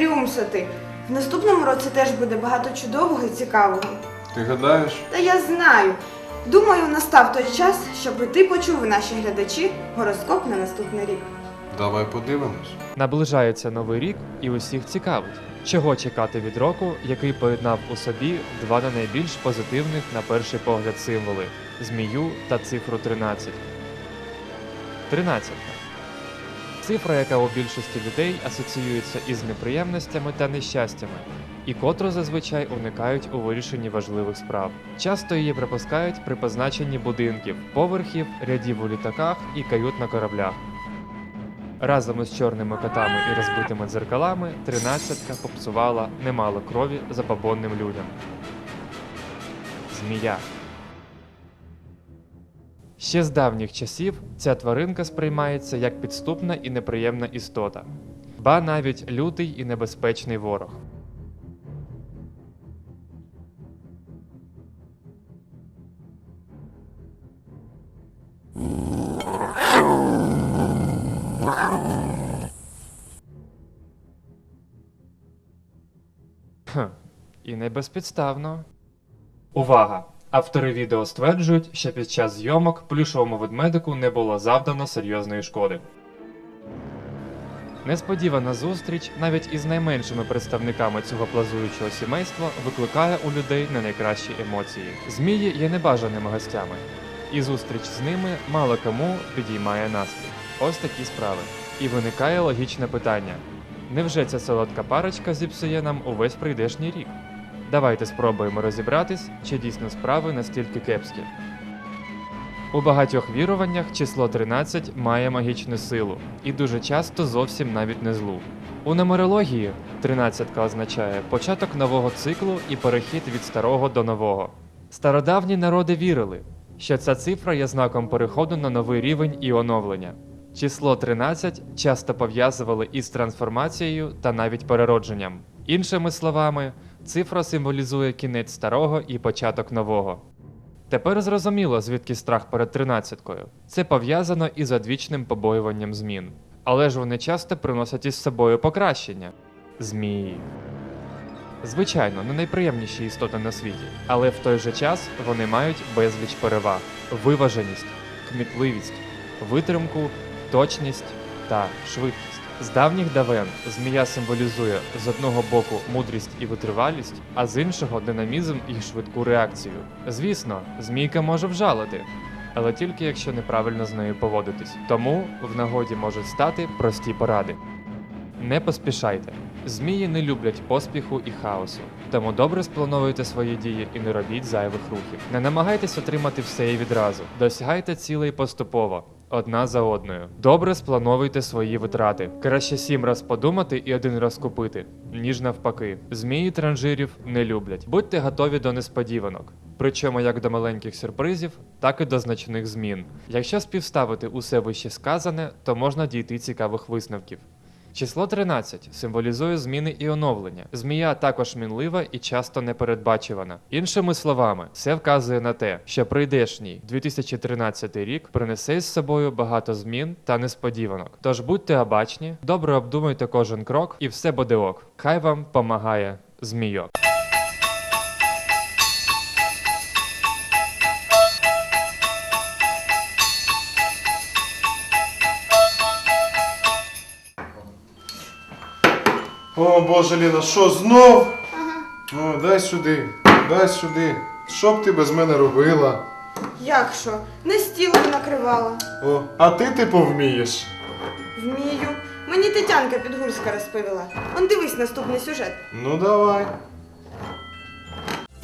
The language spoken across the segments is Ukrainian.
рюмсати. В наступному році теж буде багато чудового і цікавого. Ти гадаєш? Та я знаю. Думаю, настав той час, щоб і ти почув, наші глядачі, гороскоп на наступний рік. Давай подивимось. Наближається новий рік і усіх цікавить. Чого чекати від року, який поєднав у собі два на найбільш позитивних на перший погляд символи змію та цифру 13. 13. Цифра, яка у більшості людей асоціюється із неприємностями та нещастями, і котру зазвичай уникають у вирішенні важливих справ. Часто її припускають при позначенні будинків, поверхів, рядів у літаках і кают на кораблях. Разом із чорними котами і розбитими дзеркалами тринадцятка попсувала немало крові забабонним людям. Змія. Ще з давніх часів ця тваринка сприймається як підступна і неприємна істота, ба навіть лютий і небезпечний ворог. І не безпідставно. Увага! Автори відео стверджують, що під час зйомок плюшовому ведмедику не було завдано серйозної шкоди. Несподівана зустріч навіть із найменшими представниками цього плазуючого сімейства викликає у людей не найкращі емоції. Змії є небажаними гостями, і зустріч з ними мало кому підіймає настрій. Ось такі справи. І виникає логічне питання: невже ця солодка парочка зіпсує нам увесь прийдешній рік? Давайте спробуємо розібратись, чи дійсно справи настільки кепські. У багатьох віруваннях число 13 має магічну силу і дуже часто зовсім навіть не злу. У нумерології 13 означає початок нового циклу і перехід від старого до нового. Стародавні народи вірили, що ця цифра є знаком переходу на новий рівень і оновлення. Число 13 часто пов'язували із трансформацією та навіть переродженням. Іншими словами, цифра символізує кінець старого і початок нового. Тепер зрозуміло, звідки страх перед тринадцяткою. Це пов'язано із одвічним побоюванням змін. Але ж вони часто приносять із собою покращення. Змії. Звичайно, не найприємніші істоти на світі, але в той же час вони мають безліч переваг: виваженість, кмітливість, витримку, точність та швидкість. З давніх давен змія символізує з одного боку мудрість і витривалість, а з іншого динамізм і швидку реакцію. Звісно, змійка може вжалити, але тільки якщо неправильно з нею поводитись. Тому в нагоді можуть стати прості поради. Не поспішайте. Змії не люблять поспіху і хаосу, тому добре сплановуйте свої дії і не робіть зайвих рухів. Не намагайтесь отримати все і відразу. Досягайте цілей поступово, одна за одною. Добре сплановуйте свої витрати. Краще сім раз подумати і один раз купити, ніж навпаки. Змії транжирів не люблять. Будьте готові до несподіванок. Причому як до маленьких сюрпризів, так і до значних змін. Якщо співставити усе вище сказане, то можна дійти цікавих висновків. Число 13 символізує зміни і оновлення. Змія також мінлива і часто непередбачувана. Іншими словами, це вказує на те, що прийдешній 2013 рік принесе з собою багато змін та несподіванок. Тож будьте обачні, добре обдумайте кожен крок, і все буде ок. Хай вам помагає змійок. О, боже, Ліна, що знов? О, дай сюди, дай сюди. Що б ти без мене робила? Як що? Не стіл накривала. О, а ти типу вмієш. Вмію. Мені Тетянка Підгурська розповіла. Он дивись наступний сюжет. Ну давай.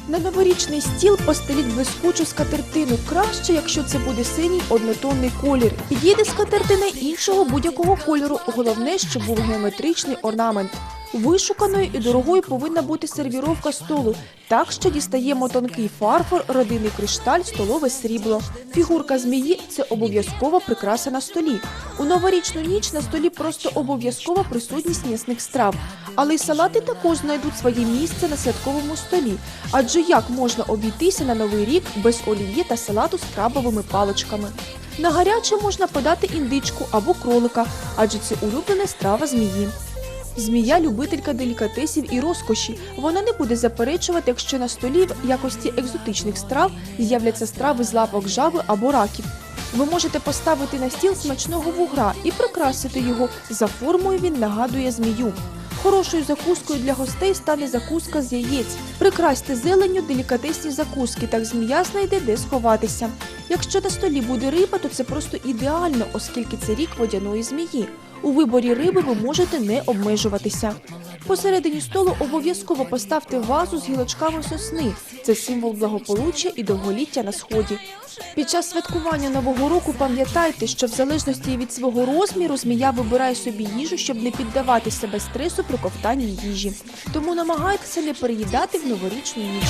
На новорічний стіл постеліть блискучу скатертину. Краще, якщо це буде синій однотонний колір. Підійде скатертина іншого будь-якого кольору. Головне, щоб був геометричний орнамент. Вишуканою і дорогою повинна бути сервіровка столу, так що дістаємо тонкий фарфор, родинний кришталь, столове срібло. Фігурка змії це обов'язкова прикраса на столі. У новорічну ніч на столі просто обов'язкова присутність м'ясних страв. Але й салати також знайдуть своє місце на святковому столі. Адже як можна обійтися на новий рік без олів'є та салату з крабовими паличками? На гаряче можна подати індичку або кролика, адже це улюблена страва змії. Змія любителька делікатесів і розкоші. Вона не буде заперечувати, якщо на столі в якості екзотичних страв з'являться страви з лапок жаби або раків. Ви можете поставити на стіл смачного вугра і прикрасити його. За формою він нагадує змію. Хорошою закускою для гостей стане закуска з яєць. Прикрасьте зеленню делікатесні закуски, так змія знайде де сховатися. Якщо на столі буде риба, то це просто ідеально, оскільки це рік водяної змії. У виборі риби ви можете не обмежуватися. Посередині столу обов'язково поставте вазу з гілочками сосни. Це символ благополуччя і довголіття на сході. Під час святкування нового року пам'ятайте, що в залежності від свого розміру змія вибирає собі їжу, щоб не піддавати себе стресу при ковтанні їжі. Тому намагайтеся не переїдати в новорічну ніч.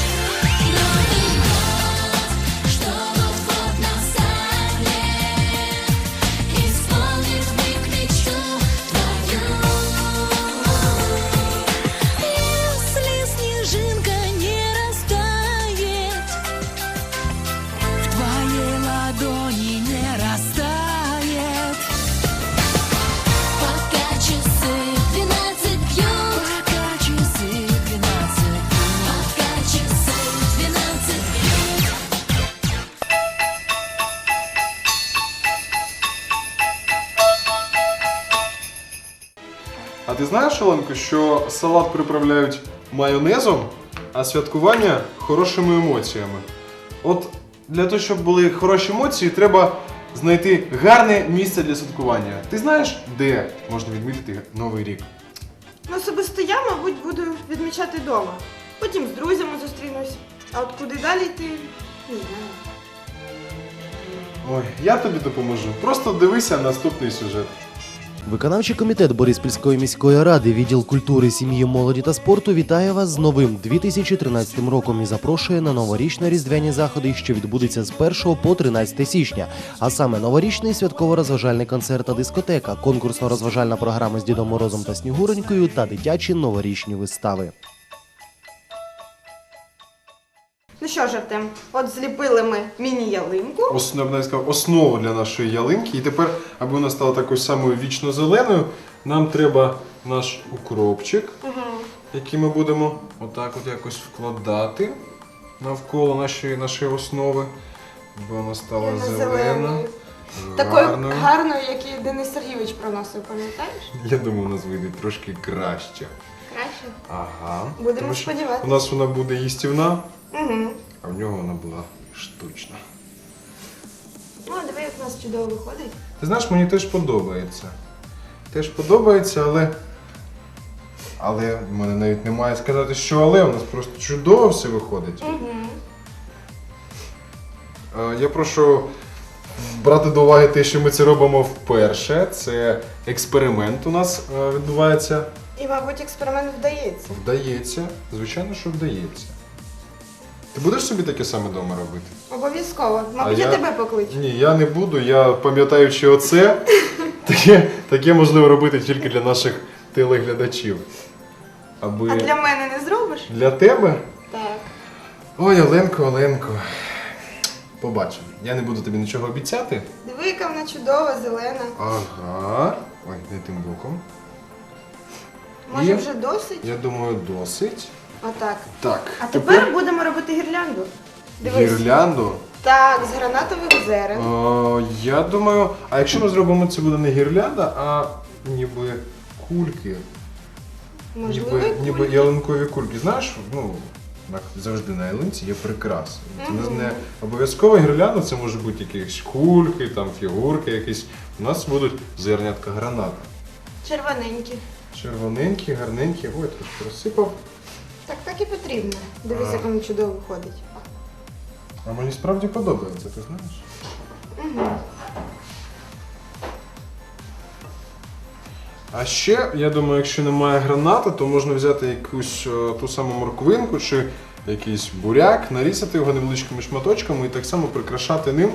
Знаєш, Оленко, що салат приправляють майонезом, а святкування хорошими емоціями. От для того, щоб були хороші емоції, треба знайти гарне місце для святкування. Ти знаєш, де можна відмітити Новий рік? Ну, особисто я, мабуть, буду відмічати вдома. Потім з друзями зустрінусь. А от куди далі йти, не знаю. Ой, я тобі допоможу. Просто дивися наступний сюжет. Виконавчий комітет Бориспільської міської ради, відділ культури, сім'ї, молоді та спорту вітає вас з новим 2013 роком і запрошує на новорічно-різдвяні заходи, що відбудуться з 1 по 13 січня. А саме новорічний святково-розважальний концерт та дискотека, конкурсно-розважальна програма з Дідом Морозом та Снігуренькою та дитячі новорічні вистави. Що ж, Артем, от зліпили ми міні-ялинку. Ос, я б сказав, основу для нашої ялинки. І тепер, аби вона стала такою самою вічно зеленою, нам треба наш укропчик, який ми будемо отак от якось вкладати навколо нашої, нашої основи, аби вона стала зелена. зеленою. Такою гарною. гарною, як і Денис Сергійович проносив, пам'ятаєш? Я думаю, у нас вийде трошки краще. Краще. Ага. Будемо Тому що сподіватися. У нас вона буде їстівна, Угу. А в нього вона була штучна. Ну, а диви, як у нас чудово виходить. Ти знаєш, мені теж подобається. Теж подобається, але. Але в мене навіть немає сказати, що але у нас просто чудово все виходить. Угу. Е, Я прошу брати до уваги те, що ми це робимо вперше. Це експеримент у нас е, відбувається. І, мабуть, експеримент вдається. Вдається. Звичайно, що вдається. Ти будеш собі таке саме вдома робити? Обов'язково. Мабуть, А я... я- тебе покличу. Ні, я не буду. Я пам'ятаючи оце, таке, таке можливо робити тільки для наших телеглядачів. Аби А для мене не зробиш? для тебе. Так. Ой, Оленко, Оленко. Побачимо. Я не буду тобі нічого обіцяти. Диви, яка вона чудова, зелена. Ага. Ой, не тим боком. Може, І? вже досить? Я думаю, досить. Отак. Так. А тепер будемо робити гірлянду. Дивись. гірлянду. Так, з гранатових зерен. О, я думаю, а якщо ми зробимо це буде не гірлянда, а ніби кульки. Можливо, ніби, ніби кульки. ялинкові кульки. Знаєш, ну так завжди на ялинці є прикраси. Це не- не обов'язково гірлянда, це може бути якісь кульки, там фігурки якісь. У нас будуть зернятка граната. Червоненькі. Червоненькі, гарненькі. Ой, трошки розсипав. Так, так і потрібно. Дивись, як воно чудово виходить. А мені справді подобається, ти знаєш? Угу. А ще, я думаю, якщо немає гранати, то можна взяти якусь е, ту саму морквинку чи якийсь буряк, нарізати його невеличкими шматочками і так само прикрашати ним.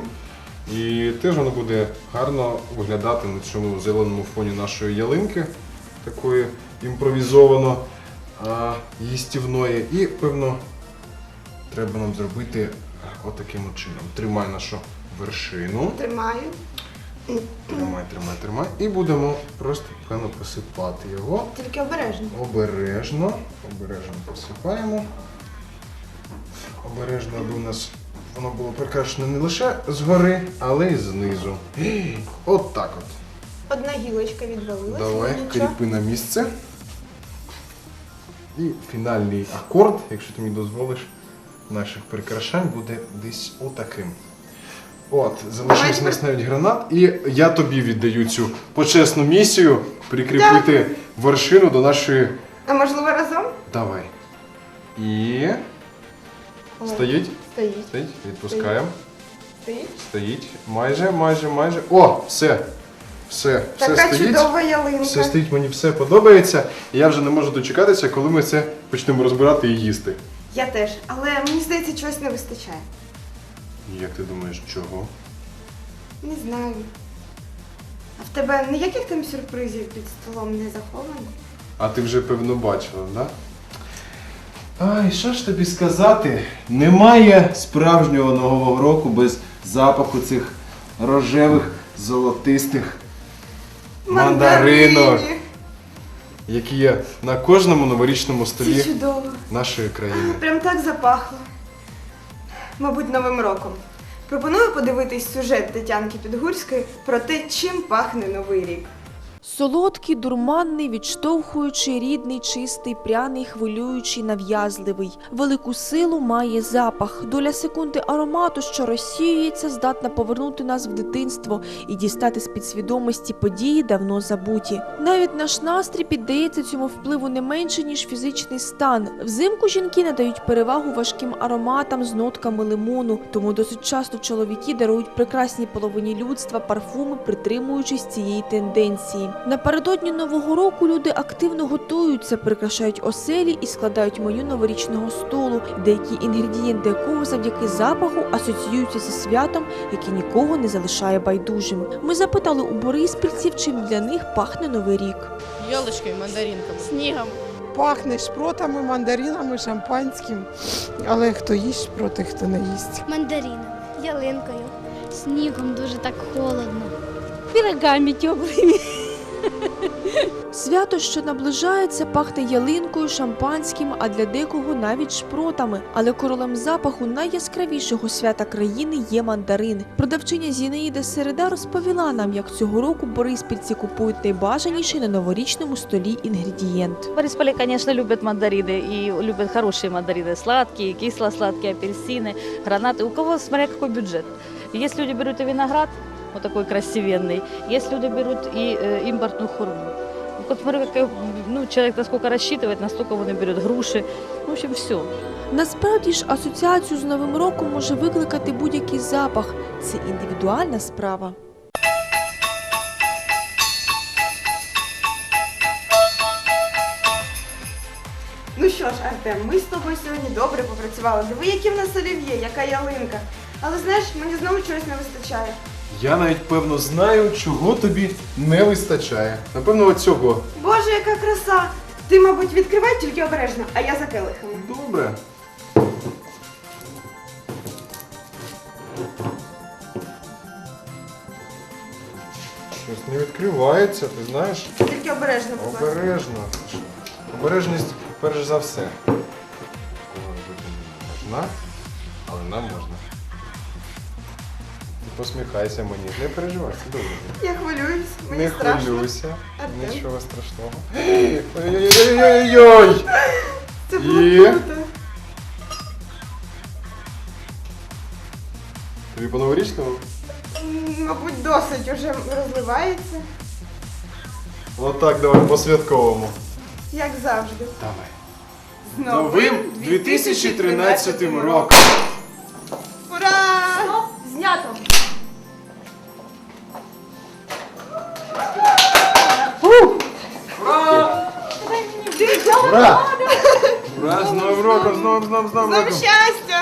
І теж воно буде гарно виглядати на цьому зеленому фоні нашої ялинки, такої імпровізовано їстівної. І, певно, треба нам зробити отаким от чином. Тримай нашу вершину. Тримаю. Тримай, тримай, тримай. І будемо просто певно посипати його. Тільки обережно. Обережно. Обережно посипаємо. Обережно, аби у нас воно було прикрашено не лише згори, але й знизу. От так от. Одна гілочка відвалилася. Давай, кріпи на місце. І фінальний акорд, якщо ти мені дозволиш, наших прикрашань буде десь отаким. От, залишився у нас навіть гранат, і я тобі віддаю цю почесну місію прикріпити вершину до нашої. А можливо разом? Давай. І. Ой, Стоїть. Стоїть. Стоїть. Відпускаємо. Стоїть. Стоїть. Майже, майже, майже. О, все. Все, все Така стоїть. чудова ялинка. Все стоїть, мені все подобається. І я вже не можу дочекатися, коли ми це почнемо розбирати і їсти. Я теж, але мені здається, чогось не вистачає. Як ти думаєш, чого? Не знаю. А в тебе ніяких там сюрпризів під столом не заховано? А ти вже певно бачила, да? Ай, що ж тобі сказати? Немає справжнього нового року без запаху цих рожевих золотистих мандаринок, які є на кожному новорічному Це столі чудово. нашої країни. Прям так запахло. Мабуть, Новим роком. Пропоную подивитись сюжет Тетянки Підгурської про те, чим пахне Новий рік. Солодкий, дурманний, відштовхуючий, рідний, чистий, пряний, хвилюючий, нав'язливий. Велику силу має запах. Доля секунди аромату, що розсіюється, здатна повернути нас в дитинство і дістати з підсвідомості події давно забуті. Навіть наш настрій піддається цьому впливу не менше ніж фізичний стан. Взимку жінки надають перевагу важким ароматам з нотками лимону, тому досить часто чоловіки дарують прекрасній половині людства парфуми, притримуючись цієї тенденції. Напередодні нового року люди активно готуються, прикрашають оселі і складають меню новорічного столу, деякі інгредієнти якого завдяки запаху асоціюються зі святом, яке нікого не залишає байдужим. Ми запитали у бориспільців, чим для них пахне новий рік. Ялочкою, мандаринками. Снігом. Пахне шпротами, мандаринами, шампанським. Але хто їсть шпроти, хто не їсть. мандарином, ялинкою, снігом дуже так холодно. Пирогами теплими. Свято, що наближається, пахне ялинкою, шампанським, а для декого навіть шпротами. Але королем запаху найяскравішого свята країни є мандарин. Продавчиня Зінаїда Середа розповіла нам, як цього року бориспільці купують найбажаніший на новорічному столі інгредієнт. В Борисполе, конечно, любят мандарины и любят хорошие мандарины, сладкие, кисло-сладкие, апельсины, гранаты. У кого, смотря какой бюджет. Есть люди берут и виноград, вот такой красивенный, есть люди берут и э, импортную хурму. Вот смотрю, как, ну, человек насколько рассчитывает, настолько он и берет груши. В общем, все. Насправді ж асоціацію з новим роком може викликати будь-який запах. Це індивідуальна справа. Ну що ж, Артем, ми з тобою сьогодні добре попрацювали. Диви, які в нас олів'є, яка ялинка. Але знаєш, мені знову чогось не вистачає. Я навіть певно знаю, чого тобі не вистачає. Напевно, оцього. Боже, яка краса! Ти, мабуть, відкривай тільки обережно, а я за келихами. Добре. Щось не відкривається, ти знаєш? Тільки обережно, будь ласка. Обережно. Обережність перш за все. Не можна, але нам можна. Посміхайся мені, не переживай, все добре. Я хвилююсь, мені Не страшно. хвилюйся, Артем. нічого страшного. Ой-ой-ой-ой-ой! Це було І? круто. Тобі по новорічному? М, Мабуть, досить уже розливається, Отак, давай по святковому. як завжди. Давай. З Новим 2013 роком! Ура! Знято. Ура! Ура! З Новим роком, з новим, з новим, з новим новим роком! щастя!